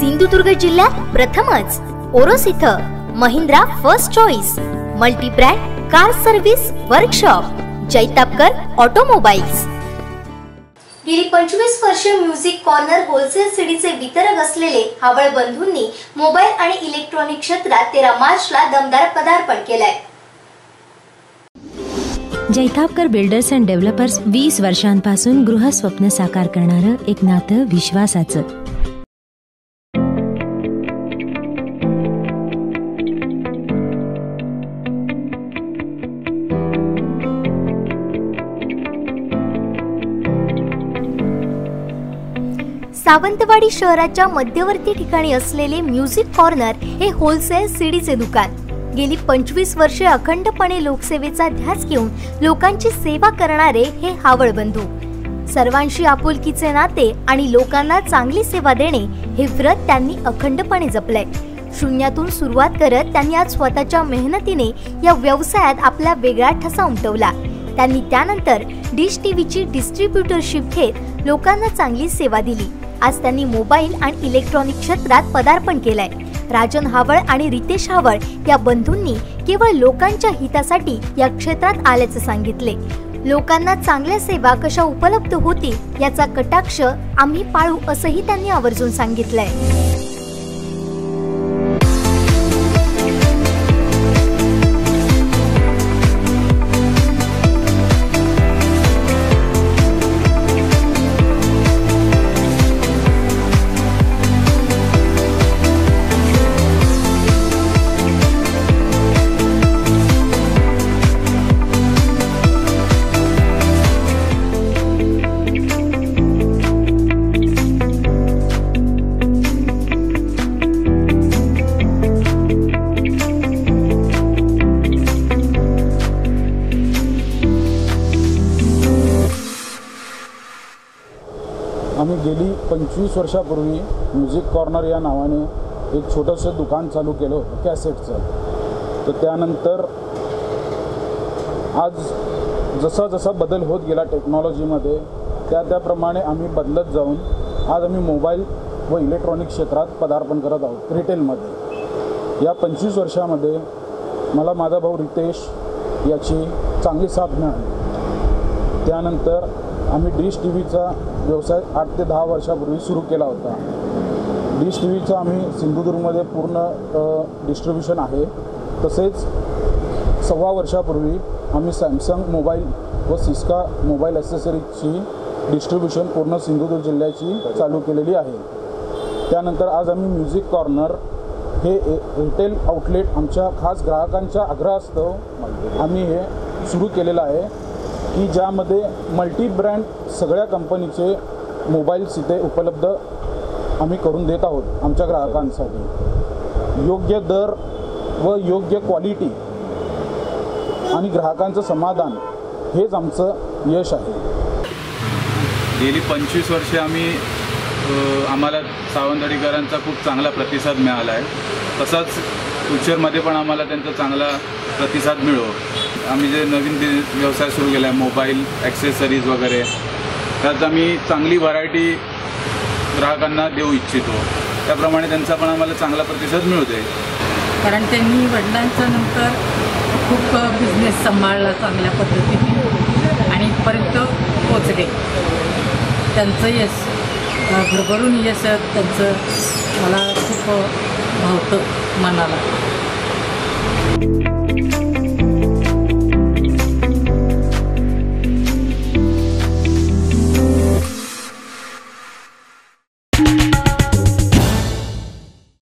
सिंधुदुर्ग जिल्ह्यात प्रथमच. ओरोस इथं Mahindra first choice multi brand car service workshop Jaitapkar automobiles. गेली पंचवीस वर्ष म्युझिक कॉर्नर होलसेल सीडीचे वितरक असलेले हावळ बंधूंनी मोबाईल आणि इलेक्ट्रॉनिक क्षेत्रात तेरा मार्चला दमदार पदार्पण केलंय. जैतापकर बिल्डर्स अँड डेव्हलपर्स वीस वर्षांपासून गृहस्वप्न साकार करणारं एक नातं विश्वासाचं. सावंतवाडी शहराच्या मध्यवर्ती ठिकाणी असलेले म्युझिक कॉर्नर हे होलसेल सीडीचे दुकान. गेली पंचवीस वर्षे अखंडपणे लोकसेवेचा ध्यास घेऊन लोकांची सेवा करणारे हे हावळ बंधू. सर्वांशी आपुलकीचे नाते आणि लोकांना चांगली सेवा देणे हे व्रत त्यांनी अखंडपणे जपलंय. शून्यातून सुरुवात करत त्यांनी आज स्वतःच्या मेहनतीने या व्यवसायात आपला वेगळा ठसा उमटवला. त्यांनी त्यानंतर डिश टीव्हीची डिस्ट्रीब्युटरशिप घेत लोकांना चांगली सेवा दिली. आज त्यांनी मोबाईल आणि इलेक्ट्रॉनिक क्षेत्रात पदार्पण केलंय. राजन हावळ आणि रितेश हावळ या बंधूंनी केवळ लोकांच्या हितासाठी या क्षेत्रात आल्याचं सांगितले. लोकांना चांगल्या सेवा कशा उपलब्ध होतील याचा कटाक्ष आम्ही पाळू असंही त्यांनी आवर्जून सांगितलंय. आम्ही गेली पंचवीस वर्षापूर्वी म्युझिक कॉर्नर या नावाने एक छोटंसं दुकान चालू केलं होतं कॅसेटचं. तर त्यानंतर आज जसा जसा बदल होत गेला टेक्नॉलॉजीमध्ये त्या त्याप्रमाणे आम्ही बदलत जाऊन आज आम्ही मोबाईल व इलेक्ट्रॉनिक क्षेत्रात पदार्पण करत आहोत रिटेलमध्ये. या पंचवीस वर्षामध्ये मला माझा भाऊ रितेश याची चांगली साथ मिळाली. त्यानंतर आम्ही डिश टी व्हीचा व्यवसाय आठ ते दहा वर्षापूर्वी सुरू केला होता. डिश टी व्हीचा आम्ही सिंधुदुर्गमध्ये पूर्ण डिस्ट्रीब्युशन आहे. तसेच सव्वा वर्षापूर्वी आम्ही सॅमसंग मोबाईल व सिस्का मोबाईल ॲसेसरीजची डिस्ट्रीब्युशन पूर्ण सिंधुदुर्ग जिल्ह्याची चालू केलेली आहे. त्यानंतर आज आम्ही म्युझिक कॉर्नर हे ए- रिटेल आउटलेट आमच्या खास ग्राहकांच्या आग्रहास्तव आम्ही हे सुरू केलेलं आहे. की ज्यामध्ये मल्टी ब्रँड सगळ्या कंपनीचे मोबाईल्स इथे उपलब्ध आम्ही करून देत आहोत आमच्या ग्राहकांसाठी. योग्य दर व योग्य क्वालिटी आणि ग्राहकांचं समाधान हेच आमचं यश आहे. गेली पंचवीस वर्षे आम्ही आम्हाला सावंतवाडीकरांचा खूप चांगला प्रतिसाद मिळाला आहे तसाच फ्युचरमध्ये पण आम्हाला त्यांचा चांगला प्रतिसाद मिळो. आम्ही जे नवीन व्यवसाय सुरू केला आहे मोबाईल ॲक्सेसरीज वगैरे त्यात आम्ही चांगली व्हरायटी ग्राहकांना देऊ इच्छितो. त्याप्रमाणे त्यांचा पण आम्हाला चांगला प्रतिसाद मिळतो कारण त्यांनी वडिलांच्या नंतर खूप बिझनेस सांभाळला चांगल्या पद्धतीने आणि इथपर्यंत पोचले. त्यांचं यश भरभरून यश त्यांचं मला खूप भावतं मनाला.